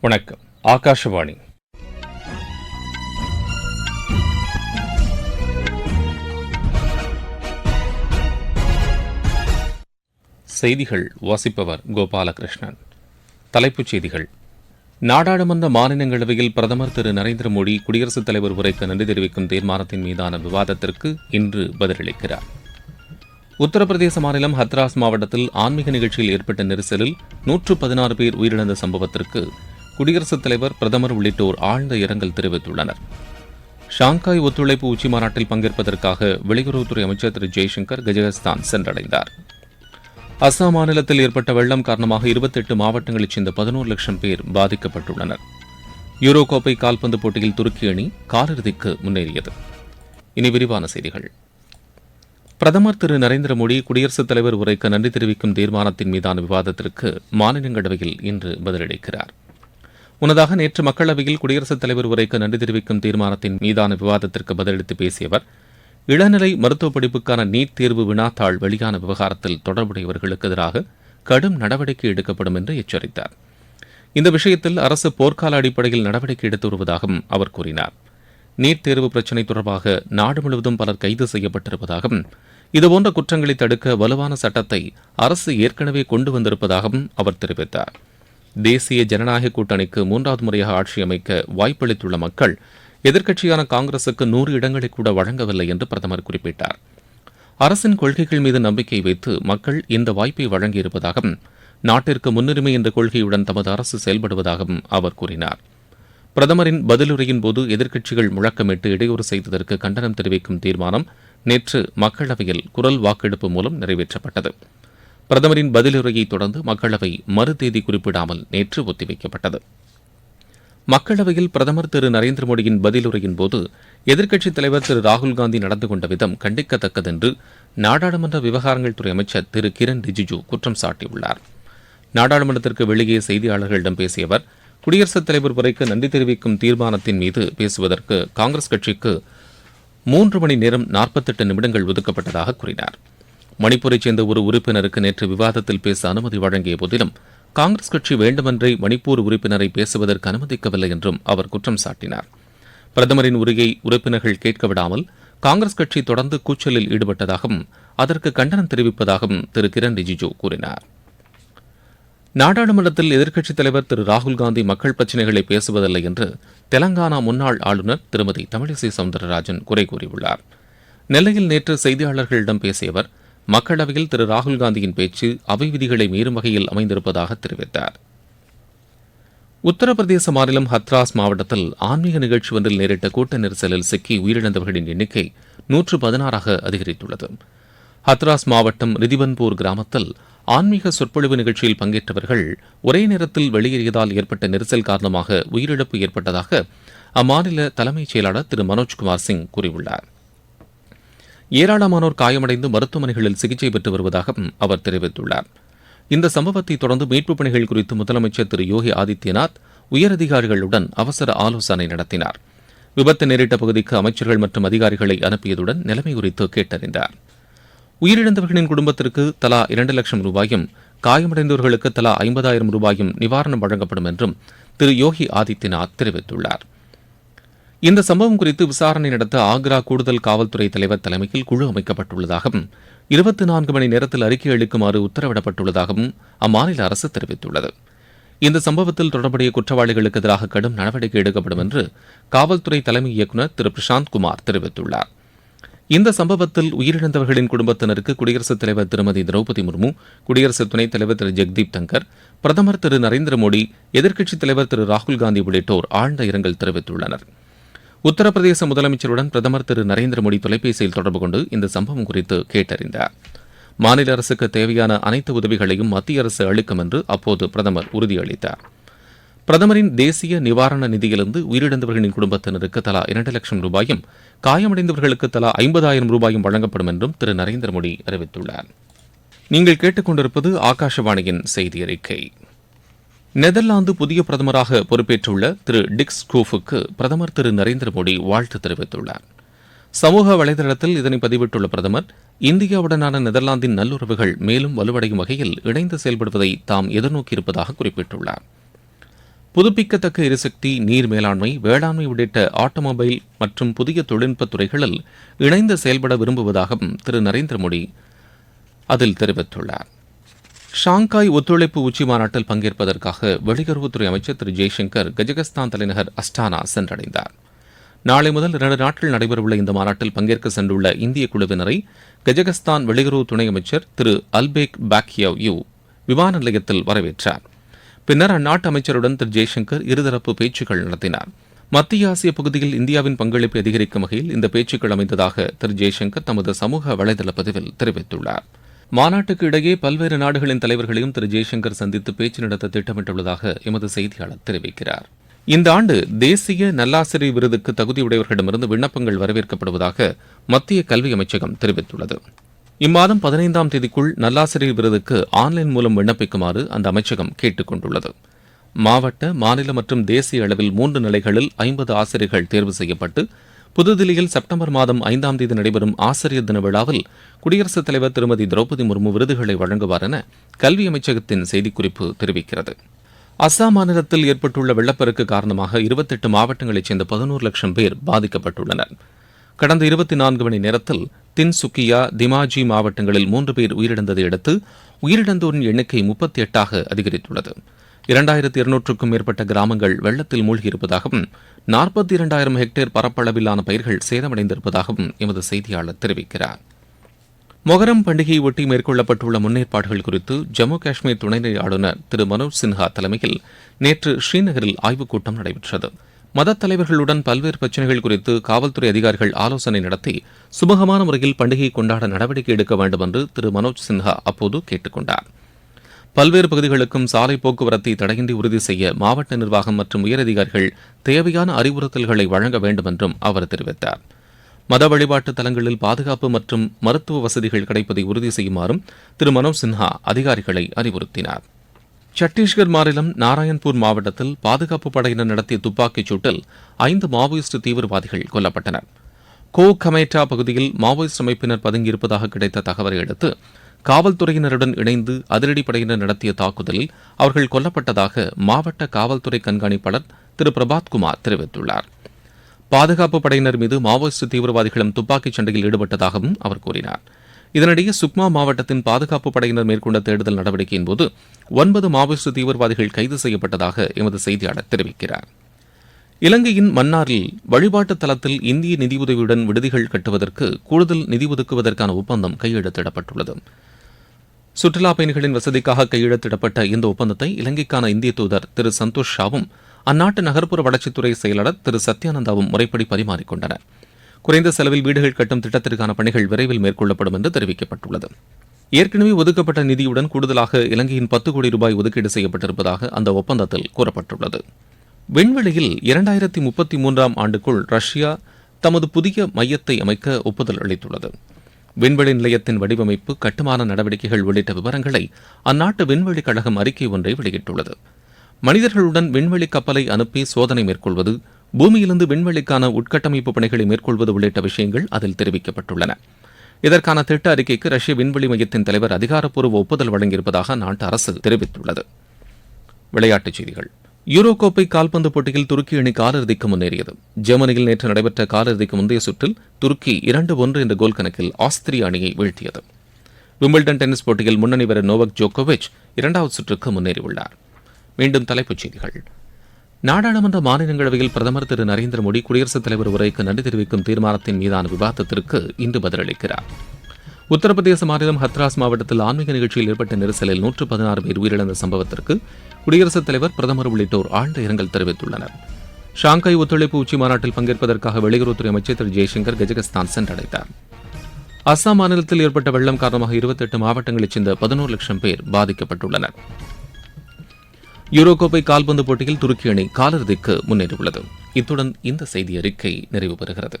வணக்கம். ஆகாஷவாணி. செய்திகள் வாசிப்பவர் கோபாலகிருஷ்ணன். தலைப்புச் செய்திகள். நாடாளுமன்ற மாநிலங்களவையில் பிரதமர் திரு நரேந்திர மோடி குடியரசுத் தலைவர் உரைக்கு நன்றி தெரிவிக்கும் தீர்மானத்தின் மீதான விவாதத்திற்கு இன்று பதிலளிக்கிறார். உத்தரப்பிரதேச மாநிலம் ஹத்ராஸ் மாவட்டத்தில் ஆன்மீக நிகழ்ச்சியில் ஏற்பட்ட நெரிசலில் நூற்று பதினாறு பேர் உயிரிழந்த சம்பவத்திற்கு குடியரசுத் தலைவர் பிரதமர் உள்ளிட்டோர் ஆழ்ந்த இரங்கல் தெரிவித்துள்ளனர். ஷாங்காய் ஒத்துழைப்பு உச்சிமாநாட்டில் பங்கேற்பதற்காக வெளியுறவுத்துறை அமைச்சர் திரு. ஜெய்சங்கர் கஜகஸ்தான் சென்றடைந்தார். அஸ்ஸாம் மாநிலத்தில் ஏற்பட்ட வெள்ளம் காரணமாக இருபத்தெட்டு மாவட்டங்களைச் சேர்ந்த பதினோரு லட்சம் பேர் பாதிக்கப்பட்டுள்ளனர். யூரோ கோப்பை கால்பந்து போட்டியில் துருக்கி அணி காலிறுதிக்கு முன்னேறியது. இனி விரிவான செய்திகள். பிரதமர் திரு. நரேந்திர மோடி குடியரசுத் தலைவர் உரைக்கு நன்றி தெரிவிக்கும் தீர்மானத்தின் மீதான விவாதத்திற்கு மாநிலங்களவையில் இன்று பதிலளிக்கிறார். முன்னதாக நேற்று மக்களவையில் குடியரசுத் தலைவர் உரைக்கு நன்றி தெரிவிக்கும் தீர்மானத்தின் மீதான விவாதத்திற்கு பதிலளித்து பேசிய அவர் இளநிலை மருத்துவ படிப்புக்கான நீட் தேர்வு வினாத்தாள் வெளியான விவகாரத்தில் தொடர்புடையவர்களுக்கு எதிராக கடும் நடவடிக்கை எடுக்கப்படும் என்று எச்சரித்தார். இந்த விஷயத்தில் அரசு போர்க்கால அடிப்படையில் நடவடிக்கை எடுத்து வருவதாகவும் அவர் கூறினார். நீட் தேர்வு பிரச்சினை தொடர்பாக நாடு முழுவதும் பலர் கைது செய்யப்பட்டிருப்பதாகவும் இதுபோன்ற குற்றங்களை தடுக்க வலுவான சட்டத்தை அரசு ஏற்கனவே கொண்டு வந்திருப்பதாகவும் அவர் தெரிவித்தார். தேசிய ஜனநாயக கூட்டணிக்கு மூன்றாவது முறையாக ஆட்சி அமைக்க வாய்ப்பளித்துள்ள மக்கள் எதிர்க்கட்சியான காங்கிரசுக்கு நூறு இடங்களை கூட வழங்கவில்லை என்று பிரதமர் குறிப்பிட்டார். அரசின் கொள்கைகள் மீது நம்பிக்கை வைத்து மக்கள் இந்த வாய்ப்பை வழங்கியிருப்பதாகவும் நாட்டிற்கு முன்னுரிமை என்ற கொள்கையுடன் தமது அரசு செயல்படுவதாகவும் அவர் கூறினார். பிரதமரின் பதிலுரையின் போது எதிர்க்கட்சிகள் முழக்கமிட்டு இடையூறு செய்ததற்கு கண்டனம் தெரிவிக்கும் தீர்மானம் நேற்று மக்களவையில் குரல் வாக்கெடுப்பு மூலம் நிறைவேற்றப்பட்டது. பிரதமரின் பதிலுரையை தொடர்ந்து மக்களவை மறு தேதி குறிப்பிடாமல் நேற்று ஒத்திவைக்கப்பட்டது. மக்களவையில் பிரதமர் திரு நரேந்திர மோடியின் பதிலுரையின் போது எதிர்க்கட்சித் தலைவர் திரு ராகுல்காந்தி நடந்து கொண்ட விதம் கண்டிக்கத்தக்கதென்று நாடாளுமன்ற விவகாரங்கள் துறை அமைச்சர் திரு கிரண் ரிஜிஜு குற்றம் சாட்டியுள்ளார். நாடாளுமன்றத்திற்கு வெளியே செய்தியாளர்களிடம் பேசிய அவர் குடியரசுத் தலைவர் உரைக்கு நன்றி தெரிவிக்கும் தீர்மானத்தின் மீது பேசுவதற்கு காங்கிரஸ் கட்சிக்கு மூன்று மணி நேரம் நாற்பத்தெட்டு நிமிடங்கள் ஒதுக்கப்பட்டதாக கூறினார். மணிப்பூரைச் சேர்ந்த ஒரு உறுப்பினருக்கு நேற்று விவாதத்தில் பேச அனுமதி வழங்கிய போதிலும் காங்கிரஸ் கட்சி வேண்டுமென்றே மணிப்பூர் உறுப்பினரை பேசுவதற்கு அனுமதிக்கவில்லை என்றும் அவர் குற்றம் சாட்டினார். பிரதமரின் உரையை உறுப்பினர்கள் கேட்க விடாமல் காங்கிரஸ் கட்சி தொடர்ந்து கூச்சலில் ஈடுபட்டதாகவும் அதற்கு கண்டனம் தெரிவிப்பதாகவும் திரு. கிரண் ரிஜிஜு கூறினார். நாடாளுமன்றத்தில் எதிர்க்கட்சித் தலைவர் திரு. ராகுல்காந்தி மக்கள் பிரச்சினைகளை பேசுவதில்லை என்று தெலங்கானா முன்னாள் ஆளுநர் திருமதி தமிழிசை சவுந்தரராஜன் குறை கூறியுள்ளார். நெல்லையில் நேற்று செய்தியாளர்களிடம் பேசிய அவர் மக்களவையில் திரு ராகுல்காந்தியின் பேச்சு அவை விதிகளை மீறும் வகையில் அமைந்திருப்பதாக தெரிவித்தார். உத்தரப்பிரதேச மாநிலம் ஹத்ராஸ் மாவட்டத்தில் ஆன்மீக நிகழ்ச்சி ஒன்றில் நேரிட்ட கூட்ட நெரிசலில் சிக்கி உயிரிழந்தவர்களின் எண்ணிக்கை நூற்று பதினாறாக அதிகரித்துள்ளது. ஹத்ராஸ் மாவட்டம் ரிதிபன்பூர் கிராமத்தில் ஆன்மீக சொற்பொழிவு நிகழ்ச்சியில் பங்கேற்றவர்கள் ஒரே நேரத்தில் வெளியேறியதால் ஏற்பட்ட நெரிசல் காரணமாக உயிரிழப்பு ஏற்பட்டதாக அம்மாநில தலைமைச் செயலாளர் திரு மனோஜ்குமார் சிங் கூறியுள்ளார். ஏராளமானோர் காயமடைந்து மருத்துவமனைகளில் சிகிச்சை பெற்று வருவதாகவும் அவர் தெரிவித்துள்ளார். இந்த சம்பவத்தை தொடர்ந்து மீட்புப் பணிகள் குறித்து முதலமைச்சர் திரு யோகி ஆதித்யநாத் உயரதிகாரிகளுடன் அவசர ஆலோசனை நடத்தினார். விபத்து நேரிட்ட பகுதிக்கு அமைச்சர்கள் மற்றும் அதிகாரிகளை அனுப்பியதுடன் நிலைமை குறித்து கேட்டறிந்தார். உயிரிழந்தவர்களின் குடும்பத்திற்கு தலா இரண்டு லட்சம் ரூபாயும் காயமடைந்தவர்களுக்கு தலா ஐம்பதாயிரம் ரூபாயும் நிவாரணம் வழங்கப்படும் என்றும் திரு யோகி ஆதித்யநாத் தெரிவித்துள்ளார். இந்த சம்பவம் குறித்து விசாரணை நடத்த ஆக்ரா கூடுதல் காவல்துறை தலைவர் தலைமையில் குழு அமைக்கப்பட்டுள்ளதாகவும் இருபத்தி நான்கு மணி நேரத்தில் அறிக்கை அளிக்குமாறு உத்தரவிடப்பட்டுள்ளதாகவும் அம்மாநில அரசு தெரிவித்துள்ளது. இந்த சம்பவத்தில் தொடர்புடைய குற்றவாளிகளுக்கு எதிராக கடும் நடவடிக்கை எடுக்கப்படும் என்று காவல்துறை தலைமை இயக்குநர் திரு. பிரசாந்த் குமார் தெரிவித்துள்ளார். இந்த சம்பவத்தில் உயிரிழந்தவர்களின் குடும்பத்தினருக்கு குடியரசுத் தலைவர் திருமதி திரௌபதி முர்மு குடியரசு துணைத் தலைவர் திரு. ஜெக்தீப் தங்கர் பிரதமர் திரு. நரேந்திர மோடி எதிர்க்கட்சித் தலைவர் திரு. ராகுல்காந்தி உள்ளிட்டோர் ஆழ்ந்த இரங்கல் தெரிவித்துள்ளனர். உத்தரப்பிரதேச முதலமைச்சருடன் பிரதமர் திரு நரேந்திர மோடி தொலைபேசியில் தொடர்பு கொண்டு இந்த சம்பவம் குறித்து கேட்டறிந்தார். மாநில அரசுக்கு தேவையான அனைத்து உதவிகளையும் மத்திய அரசு அளிக்கும் என்று அப்போது பிரதமர் உறுதியளித்தார். பிரதமரின் தேசிய நிவாரண நிதியிலிருந்து உயிரிழந்தவர்களின் குடும்பத்தினருக்கு தலா இரண்டு லட்சம் ரூபாயும் காயமடைந்தவர்களுக்கு தலா ஐம்பதாயிரம் ரூபாயும் வழங்கப்படும் என்றும் திரு நரேந்திர மோடி அறிவித்துள்ளார். நீங்கள் கேட்டுக்கொண்டிருப்பது ஆகாஷவாணியின் செய்தி அறிக்கை. நெதர்லாந்து புதிய பிரதமராக பொறுப்பேற்றுள்ள திரு டிக்ஸ் கூஃபுக்கு பிரதமர் திரு நரேந்திர மோடி வாழ்த்து தெரிவித்துள்ளார். சமூக வலைதளத்தில் இதனை பதிவிட்டுள்ள பிரதமர் இந்தியாவுடனான நெதர்லாந்தின் நல்லுறவுகள் மேலும் வலுவடையும் வகையில் இணைந்து செயல்படுவதை தாம் எதிர்நோக்கியிருப்பதாக குறிப்பிட்டுள்ளார். புதுப்பிக்கத்தக்க எரிசக்தி நீர் மேலாண்மை வேளாண்மை உள்ளிட்ட ஆட்டோமொபைல் மற்றும் புதிய தொழில்நுட்ப துறைகளில் இணைந்து செயல்பட விரும்புவதாகவும் திரு நரேந்திர மோடி அதில் தெரிவித்துள்ளார். ஷாங்காய் ஒத்துழைப்பு உச்சி மாநாட்டில் பங்கேற்பதற்காக வெளியுறவுத்துறை அமைச்சர் திரு ஜெய்சங்கர் கஜகஸ்தான் தலைநகர் அஸ்டானா சென்றடைந்தார். நாளை முதல் இரண்டு நாட்கள் நடைபெறவுள்ள இந்த மாநாட்டில் பங்கேற்க சென்றுள்ள இந்திய குழுவினரை கஜகஸ்தான் வெளியுறவு துணை அமைச்சர் திரு அல்பேக் பாக்யவ் யூ விமான நிலையத்தில் வரவேற்றார். பின்னர் அந்நாட்டு அமைச்சருடன் திரு ஜெய்சங்கர் இருதரப்பு பேச்சுக்கள் நடத்தினார். மத்திய ஆசிய பகுதியில் இந்தியாவின் பங்களிப்பை அதிகரிக்கும் வகையில் இந்த பேச்சுக்கள் அமைந்ததாக திரு ஜெய்சங்கர் தமது சமூக வலைதள பதிவில் தெரிவித்துள்ளார். மாநாட்டுக்கு இடையே பல்வேறு நாடுகளின் தலைவர்களையும் திரு ஜெய்சங்கர் சந்தித்து பேச்சு நடத்த திட்டமிட்டுள்ளதாக எமது செய்தியாளர் தெரிவிக்கிறார். இந்த ஆண்டு தேசிய நல்லாசிரியர் விருதுக்கு தகுதியுடையவர்களிடமிருந்து விண்ணப்பங்கள் வரவேற்கப்படுவதாக மத்திய கல்வி அமைச்சகம் தெரிவித்துள்ளது. இம்மாதம் பதினைந்தாம் தேதிக்குள் நல்லாசிரியர் விருதுக்கு ஆன்லைன் மூலம் விண்ணப்பிக்குமாறு அந்த அமைச்சகம் கேட்டுக் கொண்டுள்ளது. மாவட்ட மாநில மற்றும் தேசிய அளவில் மூன்று நிலைகளில் ஐம்பது ஆசிரியர்கள் தேர்வு செய்யப்பட்டு புதுதில்லியில் செப்டம்பர் மாதம் ஐந்தாம் தேதி நடைபெறும் ஆசிரியர் தின விழாவில் குடியரசுத் தலைவர் திருமதி திரௌபதி முர்மு விருதுகளை வழங்குவார் என கல்வி அமைச்சகத்தின் செய்திக்குறிப்பு தெரிவிக்கிறது. அஸ்ஸாம் மாநிலத்தில் ஏற்பட்டுள்ள வெள்ளப்பெருக்கு காரணமாக இருபத்தெட்டு மாவட்டங்களைச் சேர்ந்த பதினோரு லட்சம் பேர் பாதிக்கப்பட்டுள்ளனர். கடந்த இருபத்தி நான்கு மணி நேரத்தில் தின்சுக்கியா திமாஜி மாவட்டங்களில் மூன்று பேர் உயிரிழந்ததை அடுத்து உயிரிழந்தோரின் எண்ணிக்கை முப்பத்தி எட்டாக அதிகரித்துள்ளது. இரண்டாயிரத்தி இருநூற்றுக்கும் மேற்பட்ட கிராமங்கள் வெள்ளத்தில் மூழ்கியிருப்பதாகவும் நாற்பத்தி இரண்டாயிரம் ஹெக்டேர் பரப்பளவிலான பயிர்கள் சேதமடைந்திருப்பதாகவும் எமது செய்தியாளர் தெரிவிக்கிறார். மொகரம் பண்டிகையை ஒட்டி மேற்கொள்ளப்பட்டுள்ள முன்னேற்பாடுகள் குறித்து ஜம்மு காஷ்மீர் துணைநிலை ஆளுநர் திரு மனோஜ் சின்ஹா தலைமையில் நேற்று ஸ்ரீநகரில் ஆய்வுக் கூட்டம் நடைபெற்றது. மதத் தலைவர்களுடன் பல்வேறு பிரச்சினைகள் குறித்து காவல்துறை அதிகாரிகள் ஆலோசனை நடத்தி சுமூகமான முறையில் பண்டிகையை கொண்டாட நடவடிக்கை எடுக்க வேண்டும் என்று திரு மனோஜ் சின்ஹா அப்போது கேட்டுக் கொண்டாா் பல்வேறு பகுதிகளுக்கும் சாலை போக்குவரத்தை தடையின்றி உறுதி செய்ய மாவட்ட நிர்வாகம் மற்றும் உயரதிகாரிகள் தேவையான அறிவுறுத்தல்களை வழங்க வேண்டும் என்றும் அவர் தெரிவித்தார். மத வழிபாட்டு தலங்களில் பாதுகாப்பு மற்றும் மருத்துவ வசதிகள் கிடைப்பதை உறுதி செய்யுமாறும் திரு மனோஜ் சின்ஹா அதிகாரிகளை அறிவுறுத்தினார். சத்தீஸ்கர் மாநிலம் நாராயண்பூர் மாவட்டத்தில் பாதுகாப்பு படையினர் நடத்திய துப்பாக்கிச் சூட்டில் ஐந்து மாவோயிஸ்ட் தீவிரவாதிகள் கொல்லப்பட்டனர். கோ கமேட்டா பகுதியில் மாவோயிஸ்ட் அமைப்பினர் பதுங்கியிருப்பதாக கிடைத்த தகவலை அடுத்து காவல்துறையினருடன் இணைந்து அதிரடிப்படையினர் நடத்திய தாக்குதலில் அவர்கள் கொல்லப்பட்டதாக மாவட்ட காவல்துறை கண்காணிப்பாளர் திரு. பிரபாத்குமார் தெரிவித்துள்ளார். பாதுகாப்பு படையினர் மீது மாவோயிஸ்ட் தீவிரவாதிகளும் துப்பாக்கிச் சண்டையில் ஈடுபட்டதாகவும் அவர் கூறினார். இதனிடையே சுக்மா மாவட்டத்தின் பாதுகாப்பு படையினர் மேற்கொண்ட தேடுதல் நடவடிக்கையின் போது ஒன்பது மாவோயிஸ்ட் தீவிரவாதிகள் கைது செய்யப்பட்டதாக எமது செய்தியாளர் தெரிவிக்கிறார். இலங்கையின் மன்னாரில் வழிபாட்டு தளத்தில் இந்திய நிதியுதவியுடன் விடுதிகள் கட்டுவதற்கு கூடுதல் நிதி ஒதுக்குவதற்கான ஒப்பந்தம் கையெழுத்திடப்பட்டுள்ளது. சுற்றுலா பயணிகளின் வசதிக்காக கையெழுத்திடப்பட்ட இந்த ஒப்பந்தத்தை இலங்கைக்கான இந்திய தூதர் திரு சந்தோஷ் ஷாவும் அந்நாட்டு நகர்ப்புற வளர்ச்சித்துறை செயலாளர் திரு சத்யானந்தாவும் முறைப்படி பரிமாறிக்கொண்டனர். குறைந்த செலவில் வீடுகள் கட்டும் திட்டத்திற்கான பணிகள் விரைவில் மேற்கொள்ளப்படும் என்று தெரிவிக்கப்பட்டுள்ளது. ஏற்கனவே ஒதுக்கப்பட்ட நிதியுடன் கூடுதலாக இலங்கையின் பத்து கோடி ரூபாய் ஒதுக்கீடு செய்யப்பட்டிருப்பதாக அந்த ஒப்பந்தத்தில் கூறப்பட்டுள்ளது. விண்வெளியில் இரண்டாயிரத்தி முப்பத்தி மூன்றாம் ஆண்டுக்குள் ரஷ்யா தமது புதிய மையத்தை அமைக்க ஒப்புதல் அளித்துள்ளது. விண்வெளி நிலையத்தின் வடிவமைப்பு கட்டுமான நடவடிக்கைகள் உள்ளிட்ட விவரங்களை அந்நாட்டு விண்வெளி கழகம் அறிக்கை ஒன்றை வெளியிட்டுள்ளது. மனிதர்களுடன் விண்வெளி கப்பலை அனுப்பி சோதனை மேற்கொள்வது பூமியிலிருந்து விண்வெளிக்கான உட்கட்டமைப்பு பணிகளை மேற்கொள்வது உள்ளிட்ட விஷயங்கள் அதில் தெரிவிக்கப்பட்டுள்ளன. இதற்கான திட்ட அறிக்கைக்கு ரஷ்ய விண்வெளி மையத்தின் தலைவர் அதிகாரப்பூர்வ ஒப்புதல் வழங்கியிருப்பதாக அந்நாட்டு அரசு தெரிவித்துள்ளது. விளையாட்டுச் செய்திகள். யூரோ கோப்பை கால்பந்து போட்டியில் துருக்கி அணி காலிறுதிக்கு முன்னேறியது. ஜெர்மனியில் நேற்று நடைபெற்ற காலிறுதிக்கு முந்தைய சுற்றில் துருக்கி இரண்டு ஒன்று என்ற கோல் கணக்கில் ஆஸ்திரிய அணியை வீழ்த்தியது. விம்பிள்டன் டென்னிஸ் போட்டியில் முன்னணி வீரர் நோவக் ஜோகோவிச் இரண்டாவது சுற்றுக்கு முன்னேறியுள்ளார். மீண்டும் தலைப்புச் செய்திகள். நாடாளுமன்ற மாநிலங்களவையில் பிரதமர் திரு நரேந்திர மோடி குடியரசுத் தலைவர் உரைக்கு நன்றி தெரிவிக்கும் தீர்மானத்தின் மீதான விவாதத்திற்கு இன்று பதிலளிக்கிறார். உத்தரப்பிரதேச மாநிலம் ஹத்ராஸ் மாவட்டத்தில் ஆன்மீக நிகழ்ச்சியில் ஏற்பட்ட நெரிசலில் நூற்று பதினாறு பேர் உயிரிழந்த சம்பவத்திற்கு குடியரசுத் தலைவர் பிரதமர் உள்ளிட்டோர் ஆழ்ந்த இரங்கல் தெரிவித்துள்ளனர். ஷாங்காய் ஒத்துழைப்பு உச்சி மாநாட்டில் பங்கேற்பதற்காக வெளியுறவுத்துறை அமைச்சர் திரு ஜெய்சங்கர் கஜகஸ்தான் சென்றடைந்தார். அஸ்ஸாம் மாநிலத்தில் ஏற்பட்ட வெள்ளம் காரணமாக இருபத்தெட்டு மாவட்டங்களைச் சேர்ந்த பதினோரு லட்சம் பேர் பாதிக்கப்பட்டுள்ளனர். யூரோகோப்பை கால்பந்து போட்டியில் துருக்கி அணி காலிறுதிக்கு முன்னேறியுள்ளது. இத்துடன் இந்த செய்தி அறிக்கை நிறைவு பெறுகிறது.